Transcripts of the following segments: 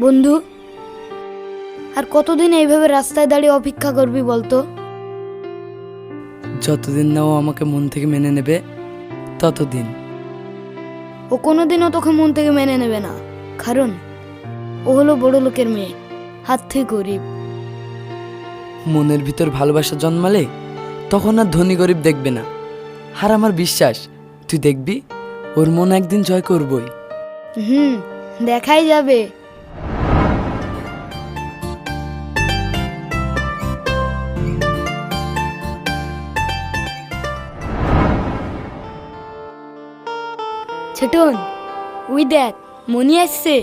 বন্ধু আর কতদিন এইভাবে রাস্তায় দাঁড়িয়ে অপেক্ষা করবি বলতো? যতদিন না ও আমাকে মন থেকে মেনে নেবে ততদিন। ও কোনোদিনও তোকে মন থেকে মেনে নেবে না কারণ ও হলো বড় লোকের মেয়ে হাত থেকে গরিব। মনের ভিতর ভালোবাসা জন্মালে তখন আর ধনী গরিব দেখবে না। আর আমার বিশ্বাস তুই দেখবি ওর মন একদিন জয় করবই। হুম দেখাই যাবে। ছোটন উই দেখ মনি আসছে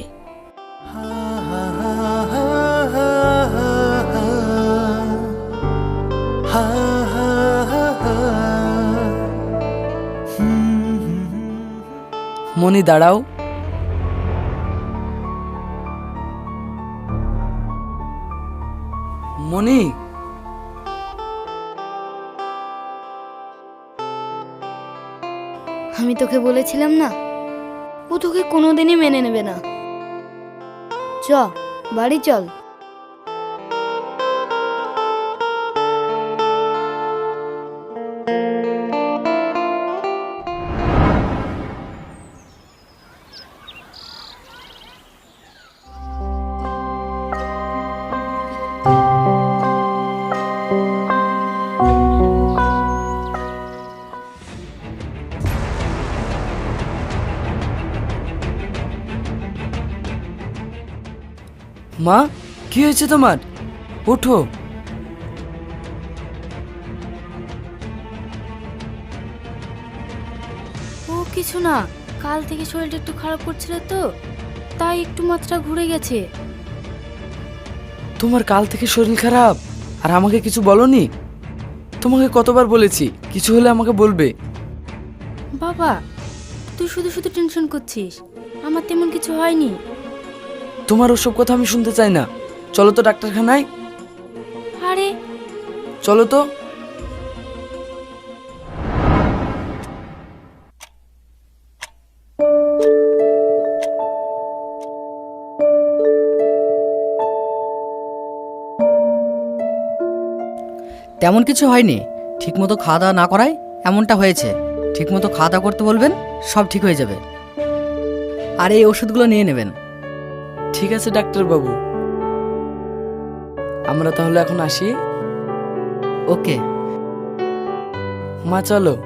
মনি দাঁড়াও। মনি। আমি তোকে বলেছিলাম না? ও তোকে কোনোদিনই মেনে নেবে না। চ বাড়ি চল। মা কি হয়েছে তোমার? ওঠো। ও কিছু না। কাল থেকে শরীরটা একটু খারাপ করছিল তো তাই একটু মাত্রা ঘুরে গেছে। তোমার কাল থেকে শরীর খারাপ? আর আমাকে কিছু বলনি? তোমাকে কতবার বলেছি কিছু হলে আমাকে বলবে। বাবা তুই শুধু শুধু টেনশন করছিস। আমার তেমন কিছু হয়নি। তোমার ওসব কথা আমি শুনতে চাই না। চলো তো ডাক্তারখানায়। আরে। চলো তো। তেমন কিছু হয়নি। ঠিকমতো খাওয়া দাওয়া না করায় এমনটা হয়েছে। ঠিকমতো খাওয়া দাওয়া করতে বলবেন সব ঠিক হয়ে যাবে। আর এই ওষুধগুলো নিয়ে নেবেন। ঠিক আছে ডাক্তারবাবু। আমরা তাহলে এখন আসি। ওকে। মা চলো।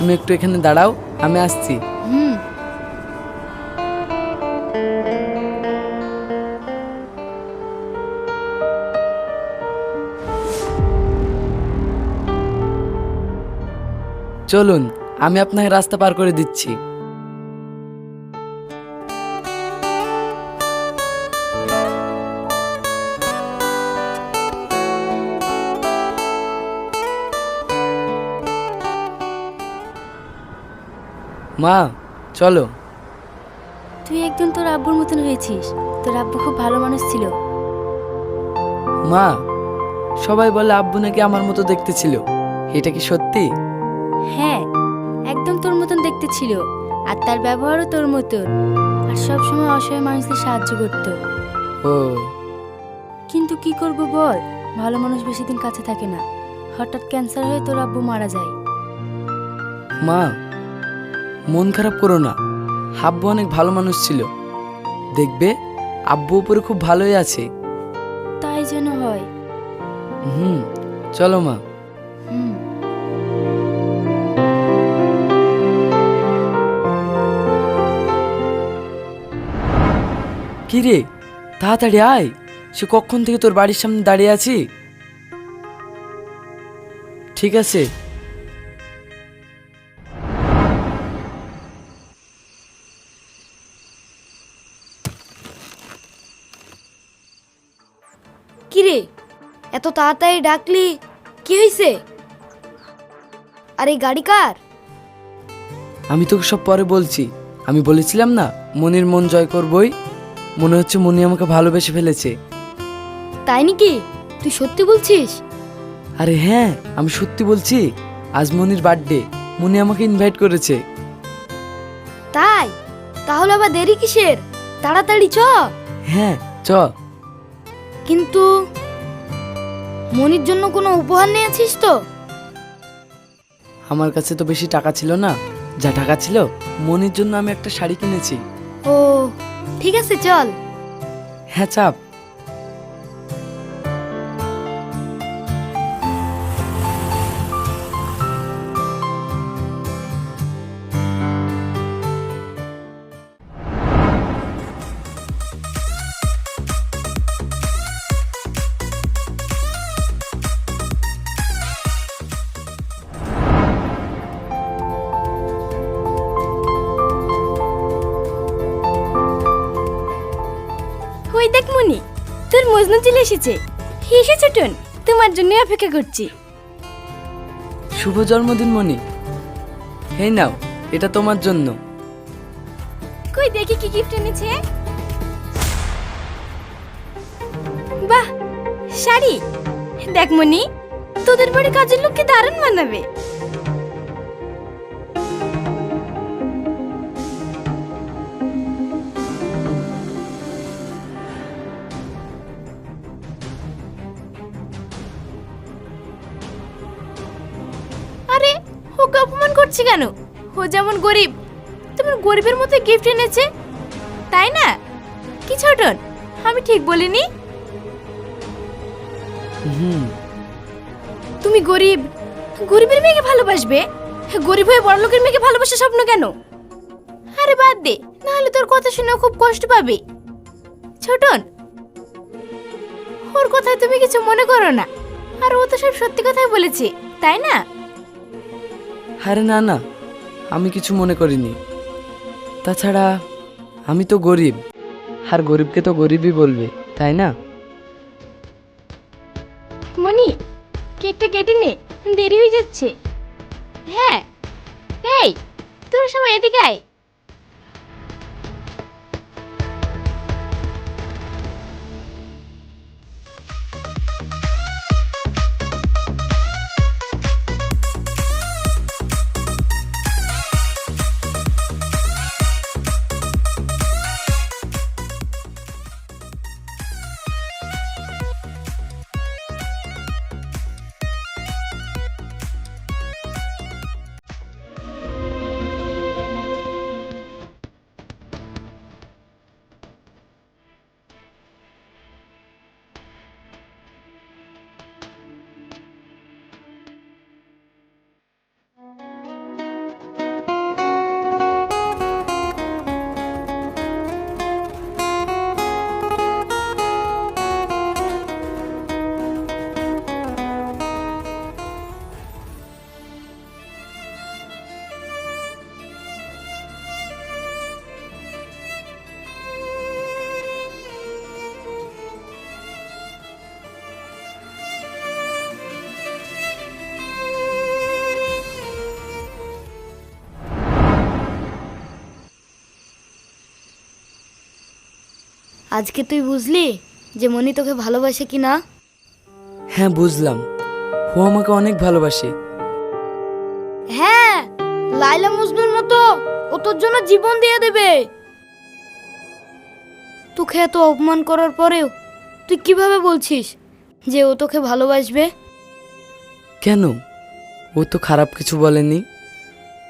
তুমি একটু এখানে দাঁড়াও আমি আসছি। হুম। চলুন আমি আপনাকে রাস্তা পার করে দিচ্ছি। মা চলো। তুই একদিন তোর আব্বুর মতন হয়েছিস। তোর আব্বু খুব ভালো মানুষ ছিল। মা সবাই বলে আব্বু নাকি আমার মতো দেখতে ছিল। এটা কি সত্যি? হ্যাঁ একদম তোর মতন দেখতে ছিল। আর তার ব্যবহারও তোর মতন। আর সব সময় অসহায় মানুষদের সাহায্য করতো। ও। কিন্তু কি করব বল? ভালো মানুষ বেশি দিন কাছে থাকে না। হঠাৎ ক্যান্সার হয়ে তোর আব্বু মারা যায়। মা মন খারাপ করো না। হাব্বু অনেক ভালো মানুষ ছিল। দেখবে আব্বু উপরে খুব ভালোই আছে। তাই যেন হয়। হুম চলো মা। হুম। কি রে? তাড়াতাড়ি আয়। সে কখন থেকে তোর বাড়ির সামনে দাঁড়িয়ে আছি? ঠিক আছে। কিরে? এত তাড়াতাড়ি ডাকলি কি হয়েছে আর এই গাড়ি কার? আমি তোকে সব পরে বলছি। আমি বলেছিলাম না মনির মন জয় করবই। মনে হচ্ছে মনি আমাকে ভালোবেসে ফেলেছে। তাই নাকি? তুই সত্যি বলছিস? আরে হ্যাঁ আমি সত্যি বলছি আজ মনির বার্থডে মনি আমাকে ইনভাইট করেছে। তাই? তাহলে আবার দেরি কিসের? তাড়াতাড়ি চ। হ্যাঁ চ। কিন্তু মনির জন্য কোনো উপহার নিয়েছিস তো? আমার কাছে তো বেশি টাকা ছিল না। যা টাকা ছিল মনির জন্য আমি একটা শাড়ি কিনেছি। ও ঠিক আছে চল। হ্যাঁ চাপ। মজনু চলে এসেছে। এসেছে টন তোমার জন্য অপেক্ষা করছি। শুভ জন্মদিন মনি হে নাও এটা তোমার জন্য। কই দেখি কি গিফট এনেছে? বাহ শাড়ি। দেখ মনি তোদের বাড়ি কাজের লোককে দারুণ মানাবে। করছে কেন? ও যেমন গরিব তেমন গরিবের মতো গিফট এনেছে। তাই না? কি ছোটন আমি ঠিক বলিনি? হুম। তুমি গরিব গরিবের মেয়েকে ভালোবাসবে? গরিব হয়ে বড় লোকের মেয়েকে ভালোবাসা স্বপ্ন কেন? আরে বাদ দে নাহলে তোর কথা শুনে খুব কষ্ট পাবে। ছোটন ওর কথায় তুমি কিছু মনে করো না। আর ও তো সব সত্যি কথাই বলেছে তাই না? আরে না না, আমি কিছু মনে করিনি। তাছাড়া আমি তো গরিব, আর গরিবকে তো গরিবই বলবে, তাই না? মনি, কেকটা কেটে নে, দেরি হয়ে যাচ্ছে। আজকে তুই বুঝলি যে মনি তোকে ভালোবাসে কি না? হ্যাঁ বুঝলাম। ও আমাকে অনেক ভালোবাসে। হ্যাঁ লাইলা মজনুর মতো ও তোর জন্য জীবন দিয়ে দেবে। তোকে এত অপমান করার পরেও তুই কীভাবে বলছিস যে ও তোকে ভালোবাসবে? কেন? ও তো খারাপ কিছু বলেনি।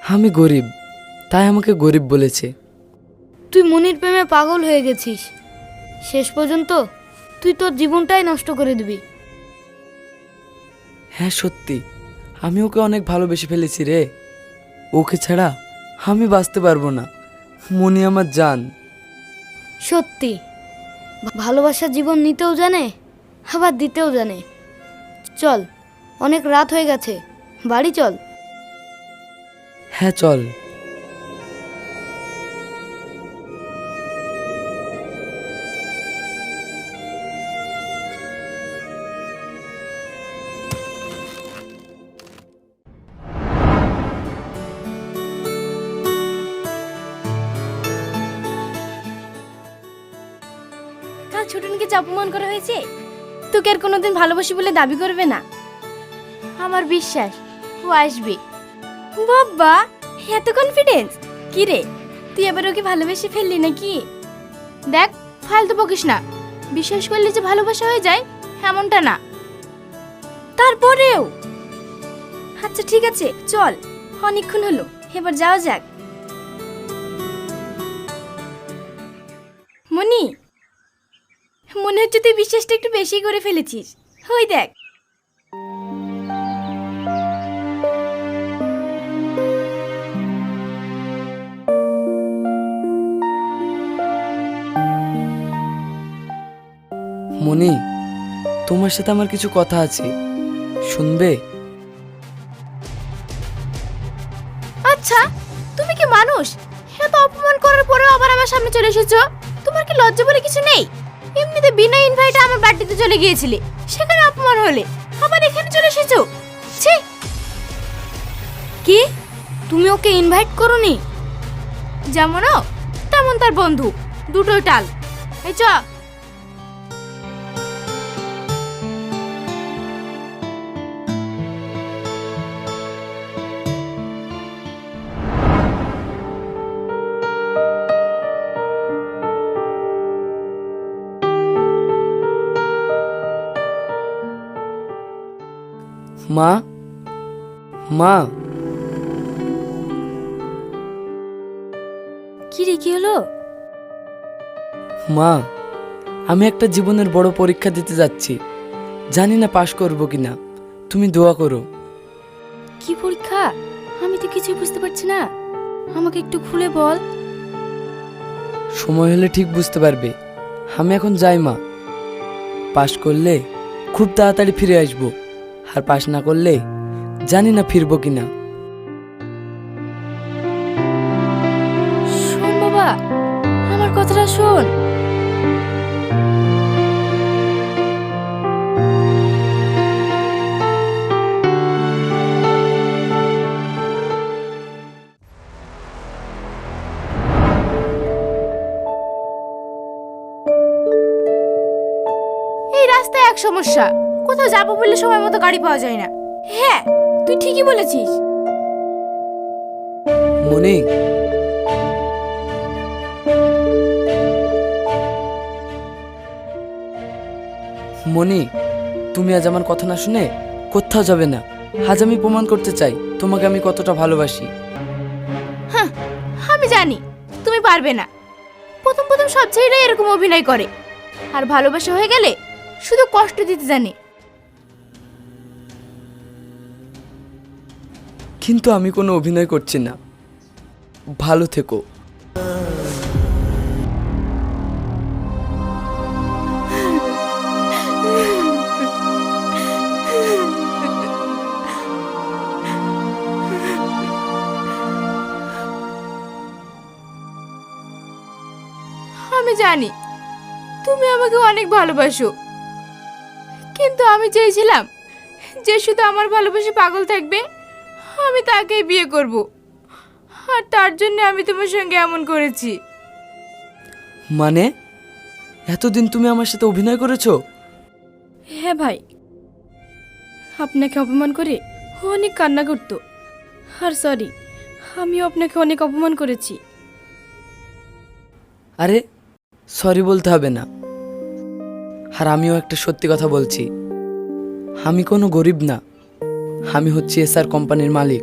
আমি গরিব তাই আমাকে গরিব বলেছে। তুই মনির প্রেমে পাগল হয়ে গেছিস। শেষ পর্যন্ত তুই তোর জীবনটাই নষ্ট করে দিবি। হ্যাঁ সত্যি। আমি ওকে অনেক ভালোবেসে ফেলেছি রে। ওকে ছাড়া আমি বাঁচতে পারব না। মনি আমার জান। সত্যি। ভালোবাসা জীবন নিতেও জানে আবার দিতেও জানে। চল অনেক রাত হয়ে গেছে। বাড়ি চল। হ্যাঁ চল। ছোটনকে অপমান করা হয়েছে, তোকে আর কোনোদিন ভালোবাসি বলে দাবি করবে না। আমার বিশ্বাস, ও আসবে। বাবা এত কনফিডেন্স কি রে, তুই এবার ওকে ভালোবেসে ফেললি নাকি? দেখ, ফালতু বকিস না। বিশ্বাস করলে যে ভালোবাসা হয়ে যায়, এমনটা না। তারপরেও? আচ্ছা ঠিক আছে, চল, অনেকক্ষণ হলো, এবার যাওয়া যাক। মনি মনে হচ্ছে তুই বিশ্বাসটা একটু বেশি করে ফেলেছিস। ওই দেখ। মনি তোমার সাথে আমার কিছু কথা আছে। শুনবে? আচ্ছা তুমি কি মানুষ? এত অপমান করার পরেও আবার আমার সামনে চলে এসেছ? তোমার কি লজ্জা বলে কিছু নেই? এমনিতে বিনা ইনভাইটে আমার বাড়িতে চলে গিয়েছিলে। সেখানে অপমান হলে। আবার এখানে চলে এসেছ? ছি। কি? তুমি ওকে ইনভাইট করনি? যেমন ও, তেমন তার বন্ধু। দুটোই টাল। এই চ। মা। মা। কি রে কি হলো? মা আমি একটা জীবনের বড় পরীক্ষা দিতে যাচ্ছি। জানি না পাশ করব কিনা। তুমি দোয়া করো। কি পরীক্ষা? আমি তো কিছুই বুঝতে পারছি না। আমাকে একটু খুলে বল। সময় হলে ঠিক বুঝতে পারবে। আমি এখন যাই মা। পাশ করলে খুব তাড়াতাড়ি ফিরে আসব। আর পাশ না করলে জানি না ফিরবো কিনা। বাবা, আমার কথাটা শোন। এই রাস্তায় এক সমস্যা। কোথাও যাব বললে সময় মতো গাড়ি পাওয়া যায় না। হ্যাঁ তুই ঠিকই বলেছিস। মনে। মনি তুমি আজ আমার কথা না শুনে কোথাও যাবে না। আজ আমি প্রমাণ করতে চাই তোমাকে আমি কতটা ভালোবাসি। হ্যাঁ আমি জানি তুমি পারবে না। প্রথম প্রথম সব ছেলেরাই এরকম অভিনয় করে। আর ভালোবাসা হয়ে গেলে শুধু কষ্ট দিতে জানে। কিন্তু আমি কোনো অভিনয় করছি না। ভালো থেকো। আমি জানি, তুমি আমাকে অনেক ভালোবাসো। কিন্তু আমি চেয়েছিলাম যে শুধু আমার ভালোবাসে পাগল থাকবে। আমি তাকেই বিয়ে করব। আর তার জন্য আমি তোমার সঙ্গে এমন করেছি। মানে? এতদিন তুমি আমার সাথে অভিনয় করেছ? হ্যাঁ ভাই। আপনাকে অপমান করে ও অনেক কান্না করতো। আর সরি আমিও আপনাকে অনেক অপমান করেছি। আরে সরি বলতে হবে না। আর আমিও একটা সত্যি কথা বলছি। আমি কোনো গরিব না। আমি হচ্ছি এসআর কোম্পানির মালিক।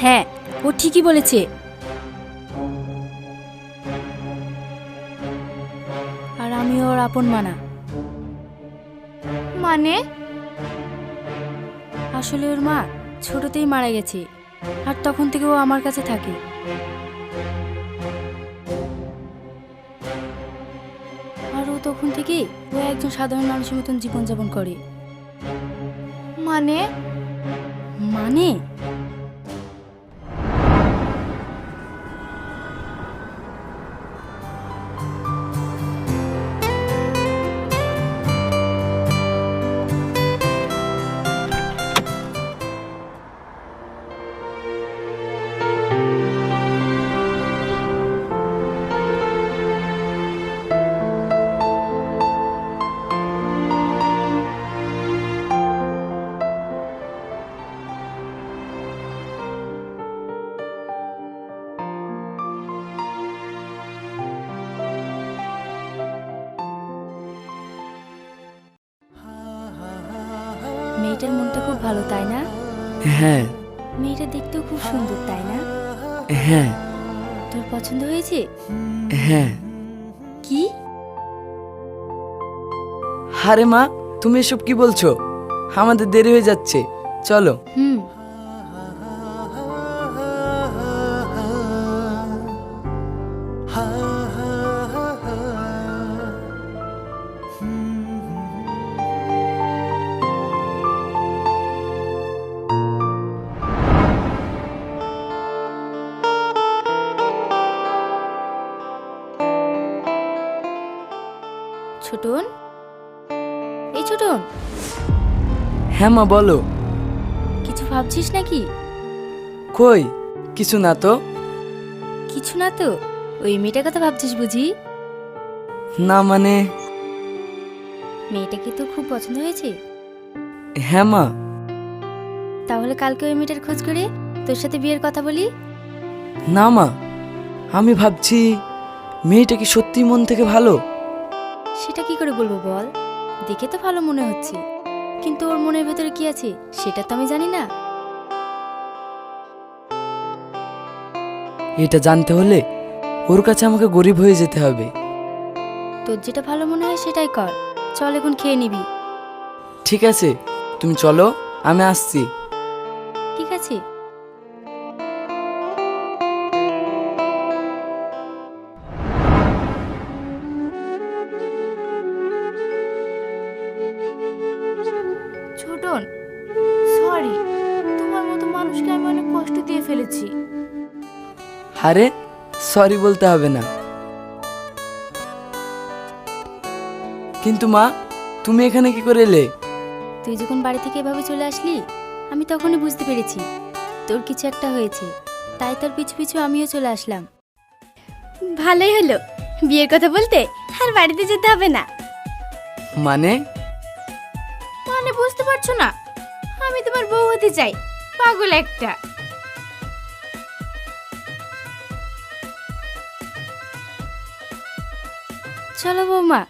হ্যাঁ? ও ঠিকই বলেছে। আর আমি ওর আপন মানা। মানে? আসলে ওর মা ছোটতেই মারা গেছে, আর তখন থেকে ও আমার কাছে থাকে। তখন থেকে ও একজন সাধারণ মানুষের মতন জীবনযাপন করে। মানে? মানে? মেয়েটার মনটা খুব ভালো তাই না? হ্যাঁ। মেয়েটা দেখতেও খুব সুন্দর তাই না? হ্যাঁ। তোর পছন্দ হয়েছে? হ্যাঁ। কি? আরে মা তুমি এসব কি বলছো? আমাদের দেরি হয়ে যাচ্ছে। চলো। হুম। ছোটন এই ছোটন হ্যাঁ মা বলো। কিছু ভাবছিস নাকি? কই? কিছু না তো। কিছু না তো? ওই মেয়েটার কথা ভাবছিস বুঝি? না মানে? মেয়েটাকে তোর খুব পছন্দ হয়েছে? হ্যাঁ মা। তাহলে কালকে ওই মেয়েটার খোঁজ করে তোর সাথে বিয়ের কথা বলি? না মা আমি ভাবছি মেয়েটা কি সত্যি মন থেকে ভালো? সেটা কি করে বলব বল? দেখে তো ভালো মনে হচ্ছে। কিন্তু ওর মনের ভেতরে কি আছে? সেটা তো আমি জানি না। এটা জানতে হলে ওর কাছে আমাকে গরিব হয়ে যেতে হবে। তোর যেটা ভালো মনে হয় সেটাই কর। চল এখন খেয়ে নিবি। ঠিক আছে তুমি চলো আমি আসছি। ঠিক আছে। আরে সরি বলতে হবে না। কিন্তু মা তুমি এখানে কি করে এলে? তুই যখন বাড়ি থেকে এভাবে চলে আসলি আমি তখনই বুঝতে পেরেছি। তোর কিছু একটা হয়েছে তাই তোর পিছু পিছু আমিও চলে আসলাম। ভালোই হলো। বিয়ের কথা বলতে আর বাড়িতে যেতে হবে না। মানে? মানে বুঝতে পারছ না আমি তোমার বউ হতে চাই পাগল একটা। চলো বৌমা